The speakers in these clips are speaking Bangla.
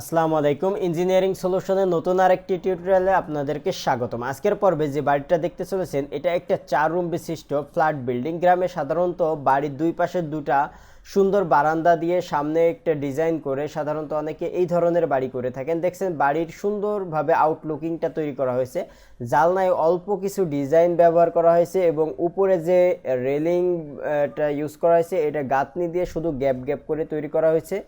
আসসালামু আলাইকুম। ইঞ্জিনিয়ারিং সলিউশনের নতুন আরেকটি টিউটোরিয়ালে আপনাদেরকে স্বাগতম। আজকের পর্বে যে বাড়িটা দেখতে চলেছেন, এটা একটা চার রুম বিশিষ্ট ফ্ল্যাট বিল্ডিং। গ্রামে সাধারণত বাড়ির দুই পাশে দুটা সুন্দর বারান্দা দিয়ে সামনে একটা ডিজাইন করে সাধারণত অনেকে এই ধরনের বাড়ি করে থাকেন। দেখছেন বাড়ির সুন্দরভাবে আউটলুকিংটা তৈরি করা হয়েছে। জালনায় অল্প কিছু ডিজাইন ব্যবহার করা হয়েছে এবং উপরে যে রেলিংটা ইউজ করা হয়েছে, এটা গাঁথনি দিয়ে শুধু গ্যাপ গ্যাপ করে তৈরি করা হয়েছে।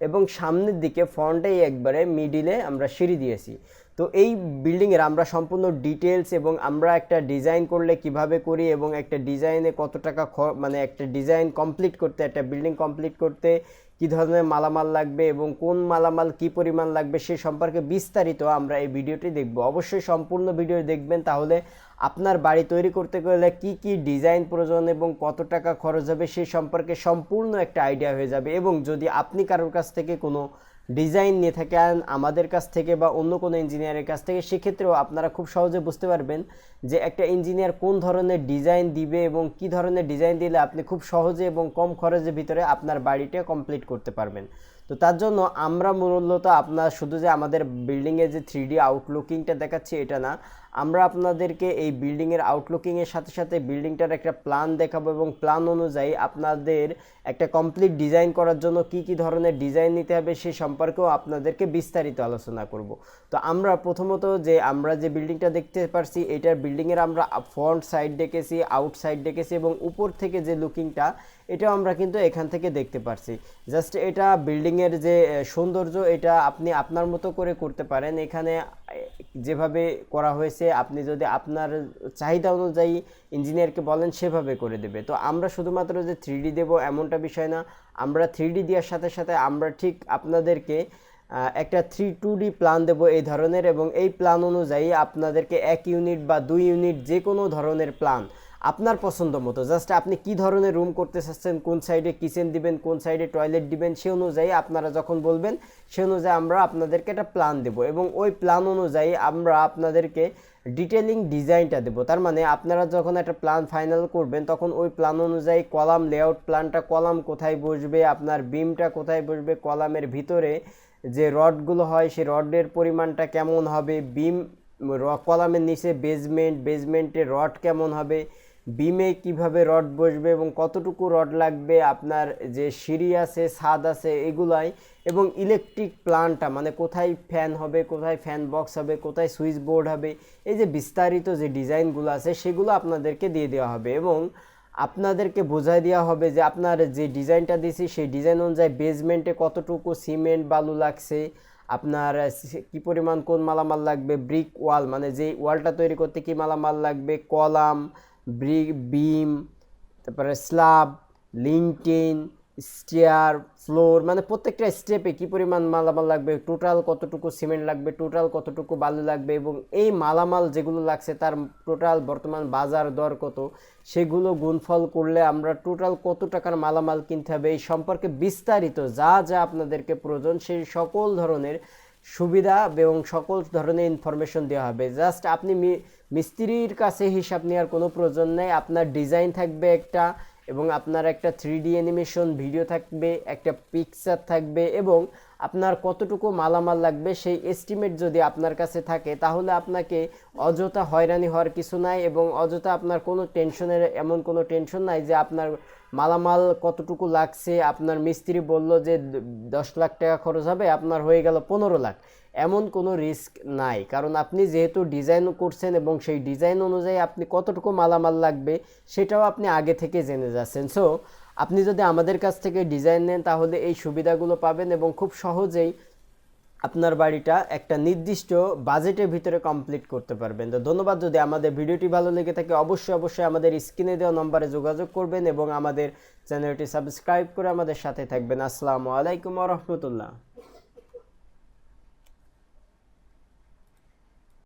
এবং সামনের দিকে ফ্রন্টে একবারে মিডিলে আমরা সিঁড়ি দিয়েছি। তো এই বিল্ডিংয়ের আমরা সম্পূর্ণ ডিটেলস এবং আমরা একটা ডিজাইন করলে কীভাবে করি এবং একটা ডিজাইনে কত টাকা মানে একটা ডিজাইন কমপ্লিট করতে, একটা বিল্ডিং কমপ্লিট করতে কী ধরনের মালামাল লাগবে এবং কোন মালামাল কি পরিমাণ লাগবে সে সম্পর্কে বিস্তারিত আমরা এই ভিডিওটি দেখব। অবশ্যই সম্পূর্ণ ভিডিও দেখবেন তাহলে আপনার বাড়ি তৈরি করতে গেলে কি কি ডিজাইন প্রয়োজন এবং কত টাকা খরচ হবে সে সম্পর্কে সম্পূর্ণ একটা আইডিয়া হয়ে যাবে এবং যদি আপনি কারোর কাছ থেকে কোনো ডিজাইন নিয়ে থাকেন আমাদের কাছ থেকে বা অন্য কোনো ইঞ্জিনিয়ারের কাছ থেকে, সেক্ষেত্রেও আপনারা খুব সহজে বুঝতে পারবেন যে একটা ইঞ্জিনিয়ার কোন ধরনের ডিজাইন দিবে এবং কি ধরনের ডিজাইন দিলে আপনি খুব সহজে এবং কম খরচের ভিতরে আপনার বাড়িটা কমপ্লিট করতে পারবেন। তো তার জন্য আমরা মূলত আপনার শুধু যে আমাদের বিল্ডিংয়ের যে থ্রি ডি আউটলুকিংটা দেখাচ্ছি এটা না, আমরা আপনাদেরকে এই বিল্ডিংয়ের আউটলুকিংয়ের সাথে সাথে বিল্ডিংটার একটা প্ল্যান দেখাবো এবং প্ল্যান অনুযায়ী আপনাদের একটা কমপ্লিট ডিজাইন করার জন্য কি কি ধরনের ডিজাইন নিতে হবে সে সম্পর্কেও আপনাদেরকে বিস্তারিত আলোচনা করব। তো আমরা প্রথমত যে আমরা যে বিল্ডিংটা দেখতে পারছি, এটার বিল্ডিংয়ের আমরা ফ্রন্ট সাইড ডেকেছি আউট সাইড ডেকেছি এবং উপর থেকে যে লুকিংটা এটাও আমরা কিন্তু এখান থেকে দেখতে পারছি। জাস্ট এটা বিল্ডিংয়ের যে সৌন্দর্য, এটা আপনি আপনার মতো করে করতে পারেন। এখানে যেভাবে করা হয়েছে, আপনি যদি আপনার চাহিদা অনুযায়ী ইঞ্জিনিয়ারকে বলেন, সেভাবে করে দেবে। তো আমরা শুধুমাত্র যে থ্রি দেবো এমনটা বিষয় না। আমরা থ্রি দেওয়ার সাথে সাথে আমরা ঠিক আপনাদেরকে একটা থ্রি টু ডি প্ল্যান দেবো এই ধরনের এবং এই প্ল্যান অনুযায়ী আপনাদেরকে এক ইউনিট বা দুই ইউনিট যে কোনো ধরনের প্ল্যান আপনার পছন্দ মতো। জাস্ট আপনি কি ধরনের রুম করতে চাচ্ছেন, কোন সাইডে কিচেন দিবেন, কোন সাইডে টয়লেট দিবেন, সে অনুযায়ী আপনারা যখন বলবেন, সে অনুযায়ী আমরা আপনাদেরকে একটা প্ল্যান দেবো এবং ওই প্ল্যান অনুযায়ী আমরা আপনাদেরকে ডিটেলিং ডিজাইনটা দেবো। তার মানে আপনারা যখন একটা প্ল্যান ফাইনাল করবেন, তখন ওই প্ল্যান অনুযায়ী কলাম লেআউট প্ল্যানটা কলাম কোথায় বসবে, আপনার বিমটা কোথায় বসবে, কলামের ভিতরে যে রডগুলো হয় সেই রডের পরিমাণটা কেমন হবে বিম কলামের নিচে বেজমেন্ট বেজমেন্টের রড কেমন হবে বিমে কীভাবে রড বসবে এবং কতটুকু রড লাগবে, আপনার যে সিঁড়ি আছে, ছাদ আছে, এগুলাই, এবং ইলেকট্রিক প্লান্টটা মানে কোথায় ফ্যান হবে, কোথায় ফ্যান বক্স হবে, কোথায় সুইচ বোর্ড হবে, এই যে বিস্তারিত যে ডিজাইনগুলো আছে, সেগুলো আপনাদেরকে দিয়ে দেওয়া হবে এবং আপনাদেরকে বোঝাই দেওয়া হবে যে আপনার যে ডিজাইনটা দিয়েছি, সেই ডিজাইন অনুযায়ী বেসমেন্টে কতটুকু সিমেন্ট বালু লাগছে, আপনার কি পরিমাণ কোন মালামাল লাগবে ব্রিক ওয়াল মানে যে ওয়ালটা তৈরি করতে কি মালামাল লাগবে, কলাম বিম তারপরে স্ল্যাব লিঙ্কটিন স্টেয়ার ফ্লোর মানে প্রত্যেকটা স্টেপে কি পরিমাণ মালামাল লাগবে টোটাল কতটুকু সিমেন্ট লাগবে টোটাল কতটুকু বালু লাগবে এবং এই মালামাল যেগুলো লাগছে তার টোটাল বর্তমান বাজার দর কত, সেগুলো গুণফল করলে আমরা টোটাল কত টাকার মালামাল কিনতে হবে এই সম্পর্কে বিস্তারিত যা যা আপনাদেরকে প্রয়োজন সেই সকল ধরনের সুবিধা এবং সকল ধরনের ইনফরমেশন দেওয়া হবে। জাস্ট আপনি মিস্ত্রির কাছে হিসাব নেওয়ার কোনো প্রয়োজন নেই। আপনার ডিজাইন থাকবে একটা এবং আপনার একটা থ্রি ডি অ্যানিমেশন ভিডিও থাকবে, একটা পিকচার থাকবে এবং আপনার কতটুকু মালামাল লাগবে সেই এস্টিমেট যদি আপনার কাছে থাকে, তাহলে আপনাকে অযথা হয়রানি হওয়ার কিছু নাই এবং অযথা আপনার কোনো টেনশনের এমন কোনো টেনশন নাই যে আপনার মালামাল কতটুকু লাগছে, আপনার মিস্ত্রি বলল যে দশ লাখ টাকা খরচ হবে, আপনার হয়ে গেল পনেরো লাখ। এমন কোনো রিস্ক নাই। কারণ আপনি যেহেতু ডিজাইন করছেন এবং সেই ডিজাইন অনুযায়ী আপনি কতটুকু মালামাল লাগবে, সেটাও আপনি আগে থেকে জেনে যাচ্ছেন। সো আপনি যদি আমাদের কাছ থেকে ডিজাইন নেন, তাহলে এই সুবিধাগুলো পাবেন এবং খুব সহজেই আপনার বাড়িটা একটা নির্দিষ্ট বাজেটের ভিতরে কমপ্লিট করতে পারবেন। তো ধন্যবাদ, যদি আমাদের ভিডিওটি ভালো লেগে থাকে, অবশ্যই অবশ্যই আমাদের স্ক্রিনে দেওয়া নম্বরে যোগাযোগ করবেন এবং আমাদের চ্যানেলটি সাবস্ক্রাইব করে আমাদের সাথে থাকবেন। আসসালামু আলাইকুম রহমতুল্লাহ।